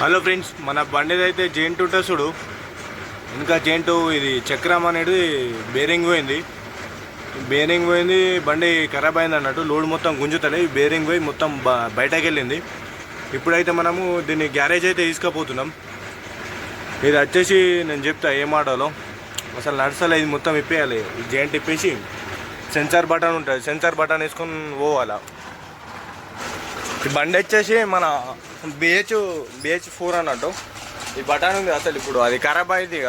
Hello friends మన బండిది అయితే జెయింట్ ఉంటుంది చూడు ఇంకా జెయింట్ ఇది చక్రం అనేది బేరింగ్ పోయింది. బేరింగ్ పోయింది బండి ఖరాబ్ అయింది అన్నట్టు లోడ్ మొత్తం గుంజుతుంది బేరింగ్ పోయి మొత్తం బ- బయటకు వెళ్ళింది ఇప్పుడైతే మనము దీన్ని గ్యారేజ్ అయితే తీసుకుపోతున్నాం. ఇది వచ్చేసి నేను చెప్తా ఏ ఆడాలో అసలు నడసలే ఇది మొత్తం ఇప్పేయాలి. ఈ జెయింట్ ఇప్పేసి సెన్సార్ బటన్ ఉంటుంది. సెన్సార్ బటన్ వేసుకొని పోవాలా. ఈ బండి వచ్చేసి మన బిహెచ్ బిహెచ్ ఫోర్ అన్నట్టు. ఈ బటన్ ఉంది అసలు ఇప్పుడు. అది ఖరాబ్ అయింది ఇక.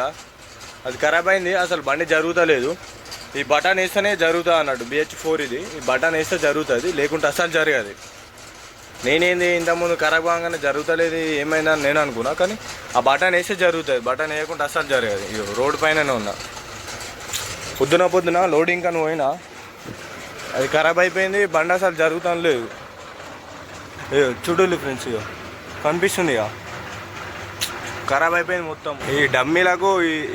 అది ఖరాబ్ అయింది. అసలు బండి జరుగుతలేదు. ఈ బటన్ వేస్తేనే జరుగుతుంది అన్నట్టు. బిహెచ్ ఫోర్ ఇది. ఈ బటన్ వేస్తే జరుగుతుంది. లేకుంటే అసలు జరగదు. నేనేంది ఇంతకుముందు ఖరాబ్ కాగానే జరుగుతలేదు ఏమైందని నేను అనుకున్నా. కానీ ఆ బటన్ వేస్తే జరుగుతుంది. బటన్ వేయకుండా అసలు జరగదు. ఇగో రోడ్ పైననే ఉన్నా. పొద్దున పొద్దున లోడింగ్ అని పోయినా. అది ఖరాబ్ అయిపోయింది. బండి అసలు జరుగుతాను లేదు. చూడండి ఫ్రెండ్స్ ఇక కనిపిస్తుంది ఇక ఖరాబ్ అయిపోయింది మొత్తం. ఈ డమ్మీలకు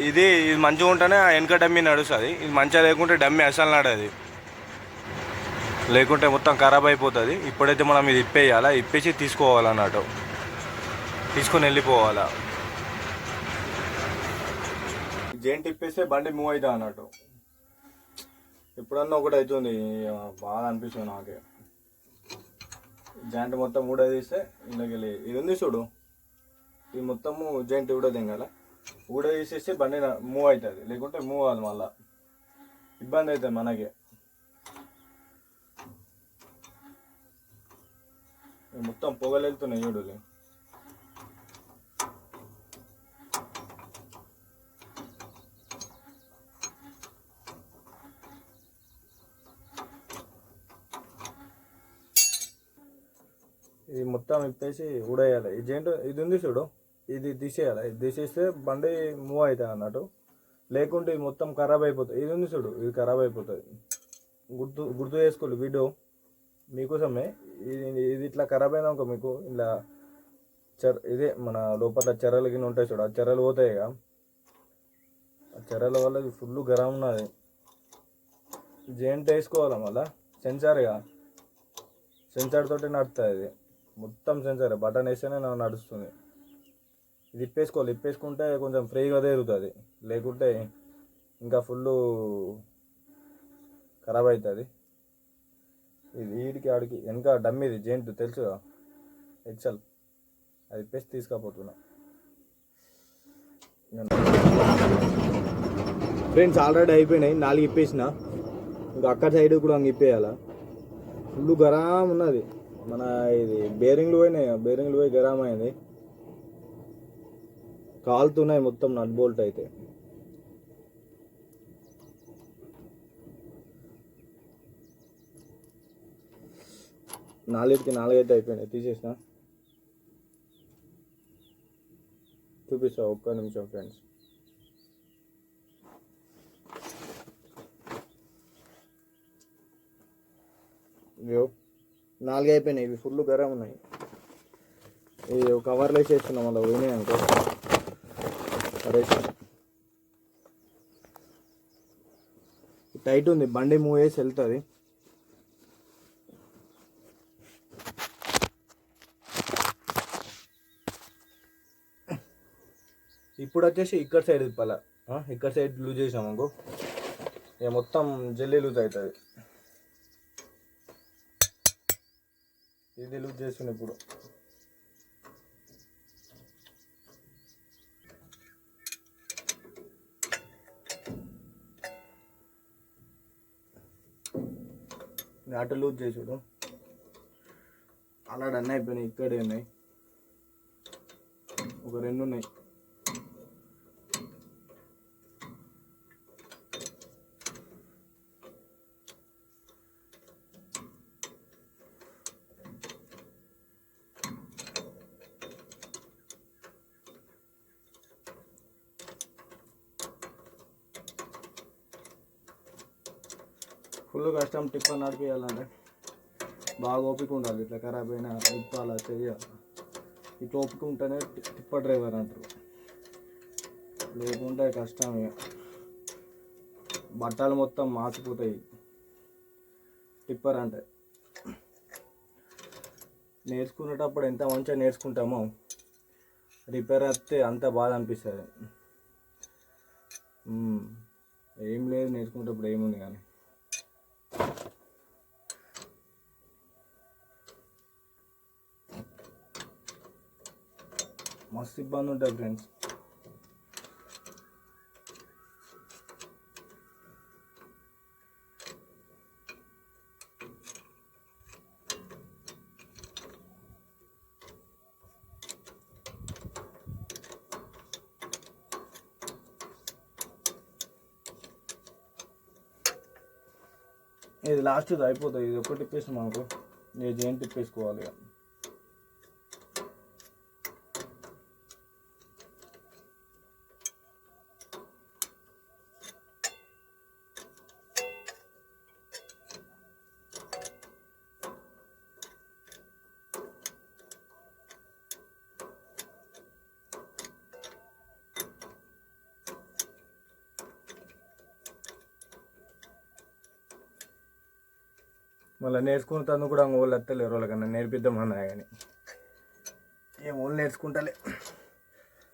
ఇది ఇది మంచిగా ఉంటేనే ఆ వెనక డమ్మీ నడుస్తుంది. ఇది మంచిగా లేకుంటే డమ్మీ అసలు నడది. లేకుంటే మొత్తం ఖరాబ్ అయిపోతుంది. ఇప్పుడైతే మనం ఇది ఇప్పేయాలా? ఇప్పేసి తీసుకోవాలన్నట్టు. తీసుకొని వెళ్ళిపోవాలా? జేంట్ ఇప్పేస్తే బండి మూవ్ అవుతా అన్నట్టు ఎప్పుడన్నా ఒకటి అవుతుంది బాగా అనిపిస్తుంది నాకే. జాయింట్ మొత్తం కూడా తీస్తే ఇందులోకి వెళ్ళి ఇది ఉంది చూడు. ఇది మొత్తము జాయింట్ కూడా దింగాల ఊడ తీసేస్తే బండి మూవ్ అవుతుంది. లేకుంటే మూవ్ అవ్వాలి మళ్ళా. ఇబ్బంది అవుతుంది మనకి. మొత్తం పొగలు వెళ్తున్నాయి చూడు ఇది. మొత్తం ఇప్పేసి ఊడేయాలి. ఇది ఏంటో ఇది ఉంది చూడు. ఇది తీసేయాలి. ఇది తీసేస్తే బండి మూవ్ అవుతుంది అన్నట్టు. లేకుంటే ఇది మొత్తం ఖరాబ్ అయిపోతుంది ఇది ఉంది చూడు. ఇది ఖరాబ్ అయిపోతుంది గుర్తు గుర్తు చేసుకోవాలి వీడియో. మీకోసమే. ఇది ఇది ఇట్లా ఖరాబ్ అయిందనుకో మీకు. ఇలా చెర ఇదే మన లోపల చెరలు కింద ఉంటాయి చూడు. ఆ చెరలు పోతాయి ఇక. ఆ చెరల వల్ల ఇది ఫుల్ గరం ఉన్నది. జెంట్ వేసుకోవాలి మళ్ళా? సెన్సార్గా సెన్సార్ తోటి నడుస్తుంది ఇది మొత్తం సెన్సర్ బటన్ వేస్తేనే నాకు నడుస్తుంది. ఇది ఇప్పేసుకోవాలి. ఇప్పేసుకుంటే కొంచెం ఫ్రీగా తిరుగుతుంది. లేకుంటే ఇంకా ఫుల్ ఖరాబ్ అవుతుంది. ఇది వీడికి ఆడికి వెనక డమ్మిది జెంట్ తెలుసు ఎక్సెల్ అది ఇప్పేసి తీసుకపోతున్నా. ఫ్రెండ్స్ ఆల్రెడీ అయిపోయినాయి. నాలుగు ఇప్పేసిన. ఇంకా అక్కడ సైడ్ కూడా అంగ ఇప్పేయాలా? ఫుల్ గరాం ఉన్నది. మన ఇది బేరింగ్లు పోయినాయి బేరింగ్లు పోయి గరామ్ అయింది. కాలుతున్నాయి మొత్తం నట్ బోల్ట్ అయితే. నాలుగుకి నాలుగైతే అయిపోయినాయి తీసేసిన. చూపిస్తా ఒక్క నిమిషం ఫ్రెండ్స్. ఇవో నాలుగు అయిపోయినాయి ఇవి ఫుల్ గరం ఉన్నాయి. ఇది ఒక కవర్లో వేసేస్తున్నాం అలా పోయినాయి అనుకో. పడేసాం టైట్ ఉంది బండి మూవ్ చేసి వెళ్తుంది. ఇప్పుడు వచ్చేసి ఇక్కడ సైడ్ తిప్పాల? ఇక్కడ సైడ్ లూజ్ చేసాం అనుకో. ఇక మొత్తం జల్లీ లూజ్ అవుతుంది. ఇది లూజ్ చేస్తున్నా ఇప్పుడు. అటు లూజ్ చేసుడు. అలాడన్నీ అయిపోయినాయి ఇక్కడే ఉన్నాయి. ఒక రెండు ఉన్నాయి. ఫుల్ కష్టం టిప్పర్ నడిపించాలంటే బాగా ఓపిక ఉండాలి. ఇట్లా ఖరాబ్ అయినా ఇప్పాలా చేయాలి? ఇట్లా ఓపిక ఉంటేనే టిప్పర్ డ్రైవర్ అంటారు. లేకుంటే కష్టం ఇక బట్టలు మొత్తం మాసిపోతాయి. టిప్పర్ అంటే. నేర్చుకునేటప్పుడు ఎంత మంచిగా నేర్చుకుంటామో రిపేర్ వస్తే అంత బాధ అనిపిస్తుంది. ఏం లేదు నేర్చుకునేటప్పుడు ఏముంది కానీ. మస్తు ఇబ్బంది ఉంటుంది ఫ్రెండ్స్ ఇది లాస్ట్ అయిపోతుంది. ఇది ఒకటి తిప్పేసి మాకు నేను జైన్ తిప్పేసుకోవాలి ఇక. మళ్ళీ నేర్చుకున్న తను కూడా వాళ్ళు ఎత్తలేరు వాళ్ళకన్నా నేర్పిద్దామన్నా కానీ ఏం వాళ్ళు నేర్చుకుంటలే.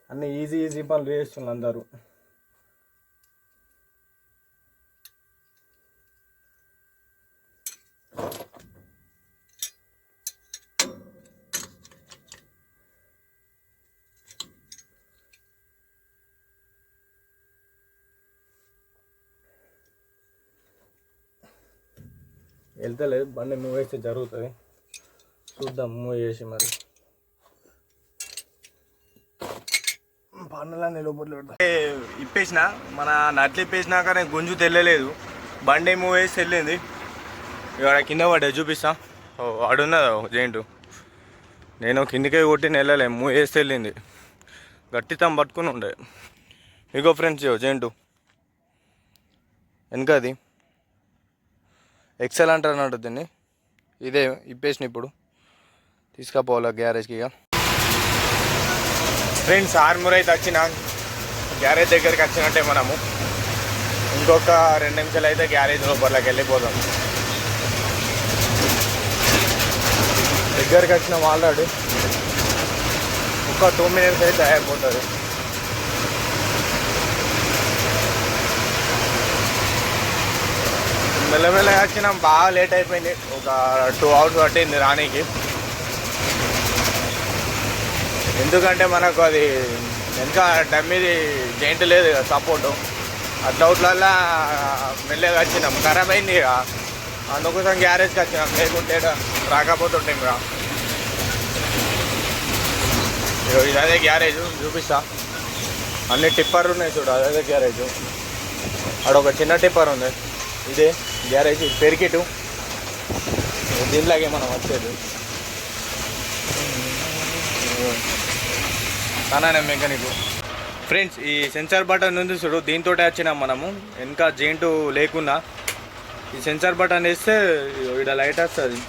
అన్నీ ఈజీ ఈజీ పనులు చేస్తున్నారు అందరూ. వెళ్తలేదు బండి మూవ్ వేస్తే జరుగుతుంది. చూద్దాం మూవ్ చేసి మరి. బండ్లన్నీ లోపల ఇప్పేసిన మన నట్లు ఇప్పేసినాక నేను గుంజు తెల్లలేదు. బండి మూవ్ వేసి వెళ్ళింది ఇక్కడ కింద పడ్డా చూపిస్తా. ఓ ఆడున్నదా జైంటు నేను కిందికే కొట్టి వెళ్ళలే మూవ్ వేసి వెళ్ళింది గట్టితం పట్టుకుని ఉండే. ఇగో ఫ్రెండ్స్ జైంటు వెనక అది ఎక్సెల్ అంటారు అన్నట్టు దీన్ని. ఇదే ఇప్పేసిన ఇప్పుడు. తీసుకుపోవాలి గ్యారేజ్కి ఇక. ఫ్రెండ్స్ ఆర్మూర్ అయితే వచ్చిన గ్యారేజ్ దగ్గరికి వచ్చినట్టే మనము ఇంకొక రెండు నిమిషాలు అయితే గ్యారేజ్ లోపలికి వెళ్ళిపోదాం. దగ్గరికి వచ్చినాం ఆల్రెడీ ఒక టూ మినిట్స్ అయితే అయిపోతుంది. మెల్లమెల్లగా వచ్చినాం. బాగా లేట్ అయిపోయింది. ఒక టూ అవర్స్ పట్టింది రానీకి. ఎందుకంటే మనకు అది వెనక డమ్మీది జైంట్ లేదు సపోర్టు అట్లా అవుట్లల్లా మెల్లగా వచ్చినాం. ఖరాబ్ అయింది ఇక. అందుకోసం గ్యారేజ్కి వచ్చినాం. లేకుంటే రాకపోతుంటే ఇంకా. ఇగో గ్యారేజ్ చూపిస్తా. అన్ని టిప్పర్లు ఉన్నాయి చూడు అదే గ్యారేజ్ అక్కడ ఒక చిన్న టిప్పర్ ఉంది. ఇదే గ్యారేజ్ పెరికెట్ పెరికిటు. దీనిలాగే మనం వచ్చేది. అన్నానే మెకానిక్. ఫ్రెండ్స్ ఈ సెన్సార్ బటన్ ఉంది చూడు దీంతో వచ్చినాం మనము. వెనక జెయింట్ లేకున్నా. ఈ సెన్సార్ బటన్ వేస్తే ఇక్కడ లైట్ వస్తుంది.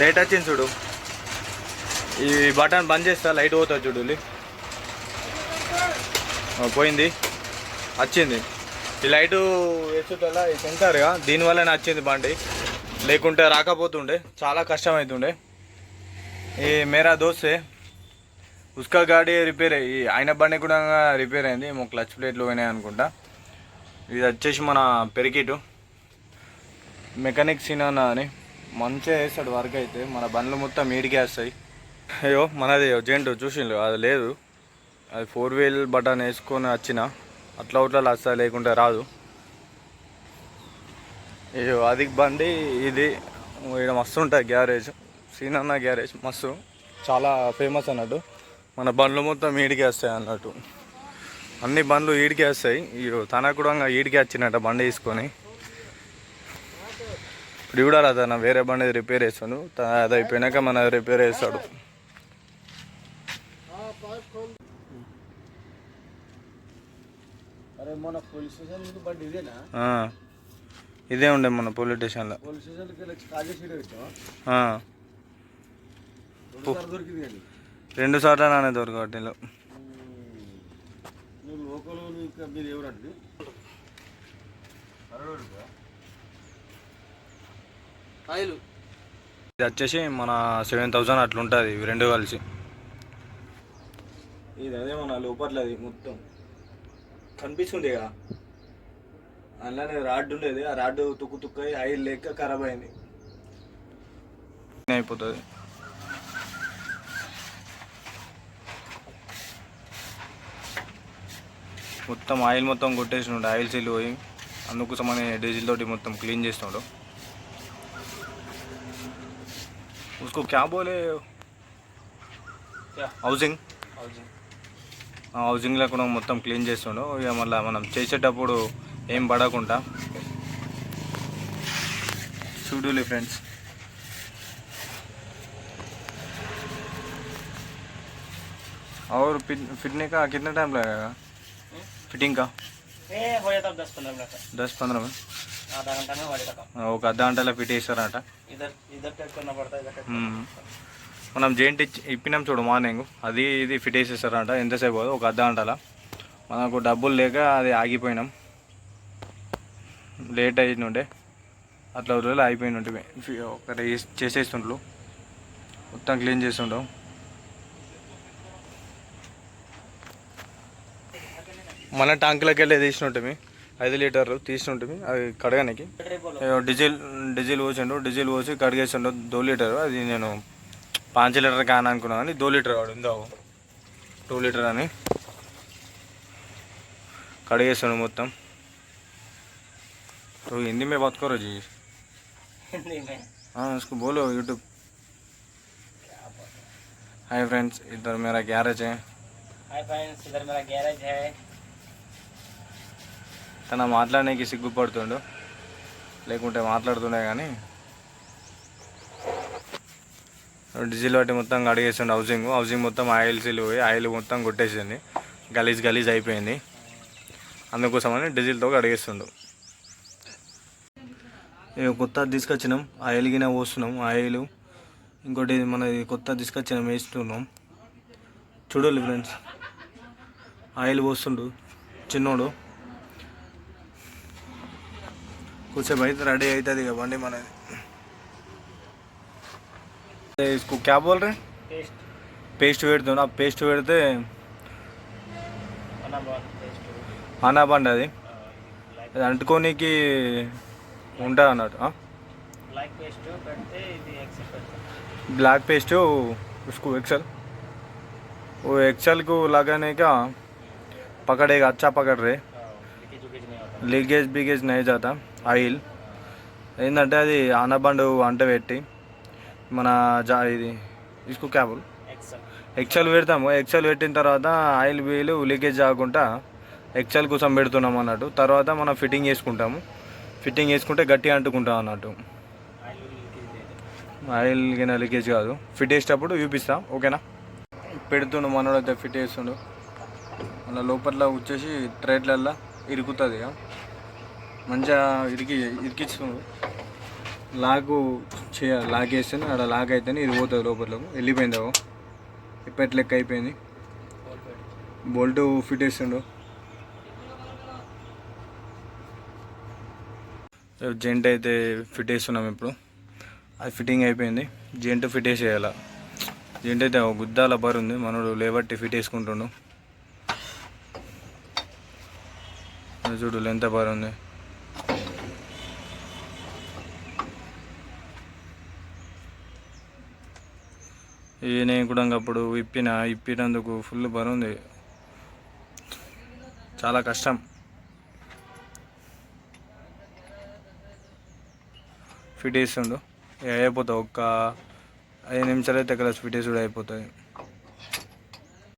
లైట్ వచ్చింది చూడు. ఈ బటన్ బంద్ చేస్తా లైట్ పోతుంది చూడు పోయింది. వచ్చింది. ఈ లైటు వేసుటల్లా ఈ సెన్సార్గా దీనివల్ల నచ్చింది బండి. లేకుంటే రాకపోతుండే. చాలా కష్టం అవుతుండే ఈ మేరా దోస్తే. ఉస్కా గాడి రిపేర్. అయ్యి ఆయన బండి కూడా రిపేర్ అయింది. ఏమో క్లచ్ ప్లేట్లు పోయినాయి అనుకుంటా. ఇది వచ్చేసి మన పెరికిటు. మెకానిక్ సినానా అని. మంచిగా వేస్తాడు వర్క్ అయితే. మన బండ్లు మొత్తం ఈడికే వస్తాయి. అయ్యో మనది జెంటు చూసిండు అది లేదు. అది ఫోర్ వీల్ బటన్ వేసుకొని వచ్చిన. అట్లా అవుట్లా వస్తా లేకుంటే రాదు. అది బండి ఇది. ఇక్కడ మస్తు ఉంటుంది గ్యారేజ్. సీనన్న గ్యారేజ్ మస్తు. చాలా ఫేమస్ అన్నట్టు. మన బండ్లు మొత్తం ఈడికే వస్తాయి అన్నట్టు. అన్ని బండ్లు ఈడికి వస్తాయి. ఇయ్యో తనకు కూడా ఈడికే వచ్చినట్ట బండి తీసుకొని. ఇప్పుడు కూడా తన వేరే బండి రిపేర్ చేస్తాడు. అది అయిపోయినాక మన రిపేర్ చేస్తాడు. అరే మన పోలీస్ స్టేషన్ ముందు బండి ఇదేనా? ఆ. ఇదే ఉండే మన పోలీస్ స్టేషన్లో. పోలీస్ స్టేషన్కి దొరికింది కానీ. రెండు సార్లు నానే దొరకటిలో నువ్వు లోకల్ ఇంకా మీరు ఎవరండి ఆయిల్ ఇది వచ్చేసి మన సెవెన్ థౌజండ్ అట్లా ఉంటుంది ఇవి రెండు కలిసి. ఇది అదే మన లోపట్లది మొత్తం. కనిపిస్తుంది ఇక అందులోనే రాడ్ ఉండేది ఆ రాడ్ తుక్కు తుక్కు అయి ఆయిల్ లేక ఖరాబ్ అయింది అయిపోతుంది మొత్తం ఆయిల్ మొత్తం కొట్టేసినాడు ఆయిల్ సీల్ పోయి అందుకోసమని డీజిల్ తోటి మొత్తం క్లీన్ చేస్తున్నాడు उसको क्या बोले హౌసింగ్ హౌసింగ్లో కూడా మొత్తం క్లీన్ చేస్తుండు ఇక మళ్ళీ మనం చేసేటప్పుడు ఏం పడకుండా చూడులే ఫ్రెండ్స్ और फिट फिटने का कितना टाइम लगेगा फिटिंग का ये हो जाता है दस पंद्रह मिनट में दस पंद्रह में आधा घंटा में हो जाता काम ఒక అర్ధ గంటలో ఫిట్ చేస్తారట इधर इधर टच करना पड़ता है इधर टच మ్మ్. మనం జెయింట్ ఇచ్చి ఇప్పినాం చూడు మార్నింగ్. అది ఇది ఫిట్ చేసేస్తారంట. ఎంతసేపు పోదు? ఒక అర్ధ గంటల. మనకు డబ్బులు లేక అది ఆగిపోయినాం. లేట్ అయినుండే అట్లా రోజులు అయిపోయిన ఒక చేసేస్తుండ్రు మొత్తం క్లీన్ చేస్తుండవు మన ట్యాంకులకి వెళ్ళి తీసినట్టు ఐదు లీటర్లు తీసినట్టు అది కడగనికి. డీజిల్ డీజిల్ పోసిండు. డీజిల్ పోసి కడిగేసిండు దో లీటర్. అది నేను పాంచ్ లీటర్ కాను అనుకున్నాను కానీ దో లీటర్ వాడు ఉందో టూ లీటర్ అని కడిగేస్తాడు మొత్తం तो हिंदी में बात करो जी हिंदी में हाँ उसको बोलो यूट्यूब हाय फ्रेंड्स इधर मेरा गैरेज है हाय फ्रेंड्स इधर मेरा गैरेज है తన మాట్లాడడానికి సిగ్గుపడుతుండు లేకుంటే మాట్లాడుతుండే కానీ డీజిల్ బట్టి మొత్తం అడిగేసిండు హౌసింగ్. హౌసింగ్ మొత్తం ఆయిల్ సీల్ పోయి ఆయిల్ మొత్తం కొట్టేసింది. గలీజ్ గలీజ్ అయిపోయింది. అందుకోసమని డీజిల్తో కడిగేస్తుండు ఇక కొత్త తీసుకొచ్చినాం. ఆయిల్ గిన పోస్తున్నాం. ఆయిల్. ఇంకోటి మనది కొత్త తీసుకొచ్చినాం వేస్తున్నాం. చూడాలి ఫ్రెండ్స్. ఆయిల్ పోస్తుండు. చిన్నోడు. కొంచెం అయితే రెడీ అవుతుంది ఇక బండి మనది. इसको क्या बोल रहे हैं पेस्ट పేస్ట్ పెడుతుండు ఆ పేస్ట్ పెడితే बना बहुत पेस्ट ఆనా బండి అది लाइक అది అంటుకోనికి ఉంటుంది అన్నట్టు लाइक पेस्ट करते ఇది एक्सेप्ट करते ब्लैक पेस्ट उसको एक्सल वो एक्सल को लगाने का पकड़ेगा अच्छा पकड़ रहे लीकेज उकेज नहीं होता లీకేజ్ బీకేజ్ నై జాతా ఆయిల్ ఏంటంటే అది ఆనబండు అంట పెట్టి మన జా ఇది ఇసుకు క్యాబుల్. ఎక్సెల్ పెడతాము. ఎక్సెల్ పెట్టిన తర్వాత ఆయిల్ బియ్యలు లీకేజ్ కాకుండా ఎక్సెల్ కోసం పెడుతున్నాం అన్నట్టు. తర్వాత మనం ఫిట్టింగ్ చేసుకుంటాము. ఫిట్టింగ్ చేసుకుంటే గట్టిగా అంటుకుంటాం అన్నట్టు. ఆయిల్ కింద లీకేజ్ కాదు. ఫిట్ చేసేటప్పుడు చూపిస్తాం. ఓకేనా? పెడుతుండు మనోడైతే ఫిట్ చేస్తుండు. మన లోపల వచ్చేసి ట్రేడ్లల్లో ఇరుకుతుంది ఇక. మంచిగా ఇరికి ఇరికిస్తుండు లాగు చేయాలి లాగ్ వేస్తేనే అక్కడ లాగ్ అయితేనే పోతుంది లోపలకు. వెళ్ళిపోయింది అవు ఇప్పటి లెక్క అయిపోయింది. బోల్ట్ ఫిట్ వేస్తుండు జెంట్ అయితే ఫిట్ వేస్తున్నాం ఇప్పుడు. అది ఫిట్టింగ్ అయిపోయింది. జెంట్ ఫిట్ వేసేయాల జెంట్ అయితే గుద్దాల బర్ ఉంది. మనోడు లేబట్టి ఫిట్ వేసుకుంటుండు అది చూడు లెంత బర్ ఉంది. ఈ నేను కూడా అప్పుడు ఇప్పిన ఇప్పినందుకు ఫుల్ బరుంది చాలా కష్టం. ఫిట్ వేస్తుండు అయిపోతావు? ఒక్క ఐదు నిమిషాలు అయితే ఇక్కడ ఫిట్ వేసుడు అయిపోతుంది